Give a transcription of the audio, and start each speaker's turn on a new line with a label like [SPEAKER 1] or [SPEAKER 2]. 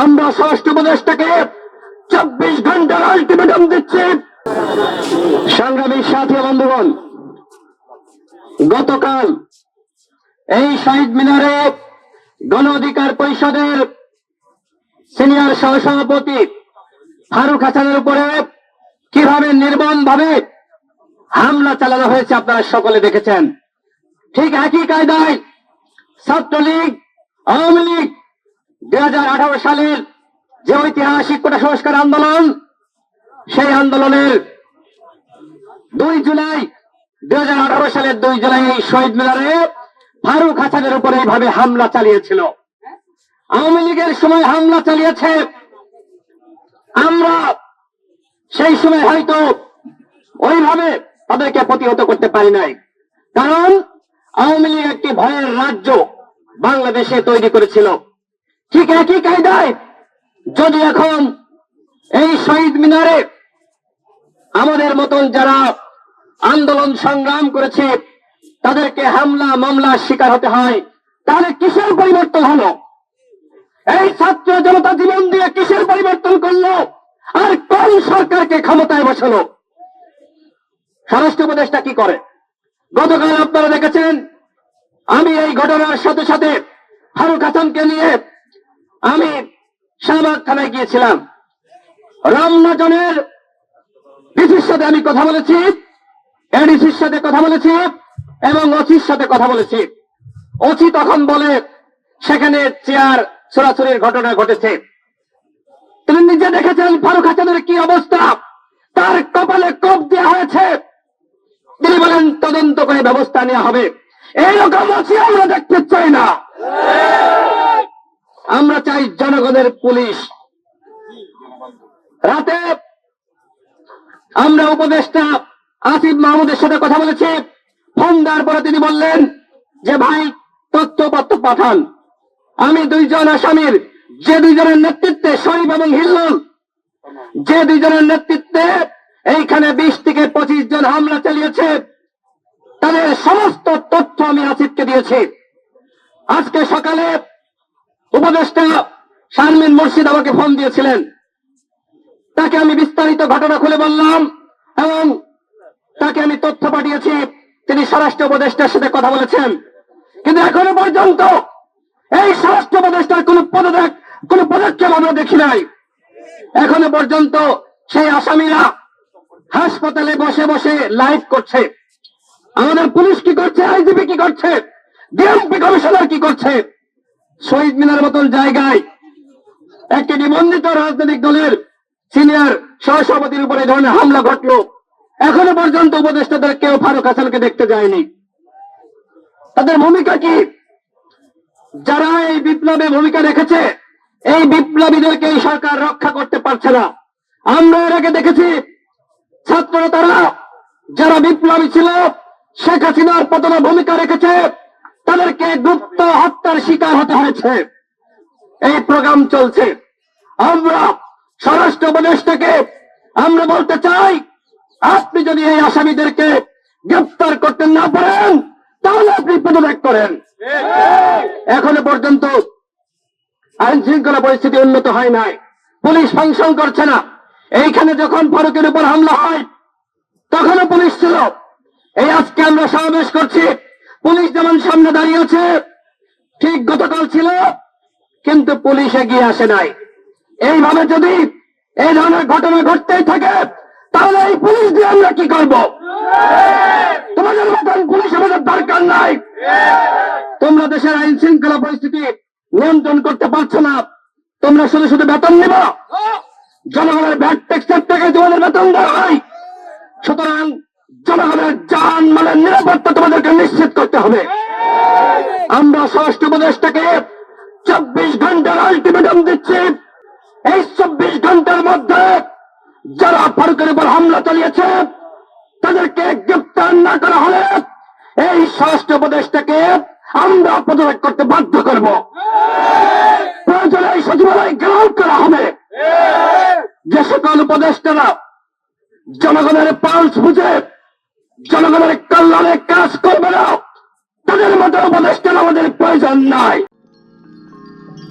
[SPEAKER 1] আমরা স্বরাষ্ট্র উপদেষ্টাকে চব্বিশ ঘণ্টার আলটিমেটাম দিচ্ছি। সংগ্রামী সাথী বন্ধুগণ, গতকাল এই শহীদ মিনারে গণ অধিকার পরিষদের সিনিয়র সহসভাপতি ফারুক হাসানের উপরে কীভাবে নির্মম ভাবে হামলা চালানো হয়েছে আপনারা সকলে দেখেছেন। ঠিক একই কায়দায় ছাত্রলীগ, আওয়ামী লীগ দুই হাজার আঠারো সালের যে ঐতিহাসিক কোটা সংস্কার আন্দোলন, সেই আন্দোলনের দুই জুলাই, দুই হাজার আঠারো সালের দুই জুলাই এই শহীদ মিনারে ফারুক হাসানের উপরে এইভাবে হামলা চালিয়েছিল। আওয়ামী লীগের সময় হামলা চালিয়েছে। আমরা সেই সময় হয়তো ওইভাবে তাদেরকে প্রতিহত করতে পারি নাই। কারণ আওয়ামী লীগ একটি ভয়ের রাজ্য বাংলাদেশে তৈরি করেছিল। ঠিক একই কায়দায় যদি এখন এই শহীদ মিনারে আমাদের মতন যারা আন্দোলন সংগ্রাম করেছে, তাদেরকে হামলা, মামলা শিকার হতে হয়, তাহলে কিসের পরিবর্তন হলো? এই ছাত্র জনতা জীবন দিয়ে কিসের পরিবর্তন করল? আর কোন সরকারকে ক্ষমতায় বসালো? স্বরাষ্ট্র উপদেশটা কি করে? গতকাল আপনারা দেখেছেন, আমি এই ঘটনার সাথে সাথে ফারুক হাসানকে নিয়ে আমি শাহবাগ থানায় গিয়েছিলাম। রামনাজনের ডিসির সাথে আমি কথা বলেছি, এডিসির সাথে কথা বলেছি এবং অচির সাথে কথা বলেছি। অচি তখন বলে, সেখানে চেয়ার ছোড়াছড়ির ঘটনা ঘটেছে। তিনি নিজে দেখেছেন ফারুক হাসানের কি অবস্থা? তার কপালে কোপ দেওয়া হয়েছে। তিনি বলেন, তদন্ত করে ব্যবস্থা নেওয়া হবে। এইরকম ওসি আমরা দেখতে চাই না। আমরা চাই জনগণের পুলিশ। রাতে আমরা উপদেষ্টা আসিফ মাহমুদের সাথে কথা বলেছি। ফোন দেওয়ার পরে তিনি বললেন যে, ভাই, তথ্যপত্র পাঠান। আমি দুইজন আসামির, যে দুইজনের নেতৃত্বে শরীফ এবং হিল্লুল, যে দুইজনের নেতৃত্বে এইখানে বিশ থেকে পঁচিশ জন হামলা চালিয়েছে, তাদের সমস্ত তথ্য আমি আসিফকে দিয়েছি। আজকে সকালে আমাকে ফোন দিয়েছিলেন। তাকে আমি বিস্তারিত ঘটনা খুলে বললাম এবং তাকে আমি তথ্য পাঠিয়েছি। তিনি স্বরাষ্ট্র উপদেষ্টার সাথে কথা বলেছেন। কিন্তু এখনও পর্যন্ত এই স্বরাষ্ট্র উপদেষ্টার কোন পদত্যাগ, কোন পদক্ষেপ আমরা দেখি নাই। এখনও পর্যন্ত সেই আসামিরা হাসপাতালে বসে বসে লাইভ করছে। আমাদের পুলিশ কি করছে? আইজিপি কি করছে? ডিএমপি কমিশনার কি করছে? শহীদ মিনার মতন জায়গায় একটি নিবন্ধিত রাজনৈতিক দলের সিনিয়র সহসভাপতির উপরে ধরনের হামলা ঘটলো। এখনও পর্যন্ত উপদেষ্টাদের কেউ ফারুক হাসানকে দেখতে যায়নি। তাদের ভূমিকা কি? যারা এই বিপ্লবে ভূমিকা রেখেছে, এই বিপ্লবীদেরকে এই সরকার রক্ষা করতে পারছে না। আমরা এর আগে দেখেছি, ছাত্ররা তারা, যারা বিপ্লবী ছিল, শেখ হাসিনার পতনে ভূমিকা রেখেছে, তাদেরকে গুপ্ত হত্যার শিকার হতে হয়েছে। এই প্রোগ্রাম চলছে। আমরা স্বরাষ্ট্র উপদেষ্টাকে, আমরা বলতে চাই, আপনি যদি এই আসামিদেরকে গ্রেপ্তার করতে না পারেন, তাহলে আপনি পদত্যাগ করেন। এখনও পর্যন্ত আইন শৃঙ্খলা পরিস্থিতি উন্নত হয় নাই। পুলিশ ফাংশন করছে না। এইখানে যখন ফারুকের উপর হামলা হয়, তখনও পুলিশ ছিল। এই আজকে আমরা সমাবেশ করছি। পুলিশ যেমন সামনে দাঁড়িয়ে আছে ঠিক গতকাল ছিল, কিন্তু পুলিশ এগিয়ে আসে নাই। এইভাবে যদি এই ধরনের ঘটনা ঘটতেই থাকে, তাহলে এই পুলিশ দিয়ে আমরা কি করব? তোমাদের মতন পুলিশ আমাদের দরকার নাই। তোমরা দেশের আইন শৃঙ্খলা পরিস্থিতি নিয়ন্ত্রণ করতে পারছ না। তোমরা শুধু শুধু বেতন নিব। জনগণের ব্যাট ট্যাক্সের থেকে তোমাদের বেতন দেওয়া হয়। সুতরাং জনগণের যান মালের নিরাপত্তা তোমাদেরকে নিশ্চিত করতে হবে। আমরা স্বরাষ্ট্র উপদেশটাকে চব্বিশ ঘণ্টার আলটিমেটাম দিচ্ছি। এই চব্বিশ ঘণ্টার মধ্যে যারা ফারুকের উপর হামলা চালিয়েছে, তাদেরকে গ্রেপ্তার না করা হলে এই স্বরাষ্ট্র উপদেশটাকে আমরা পদত্যাগ করতে বাধ্য করব। প্রয়োজনে এই সচিবালয় গ্রাম করা হবে। যে সকল উপদেষ্টারা জনগণের পালস বুঝে, জনগণের কল্যাণে কাজ করবে না, তাদের মতো উপদেষ্টার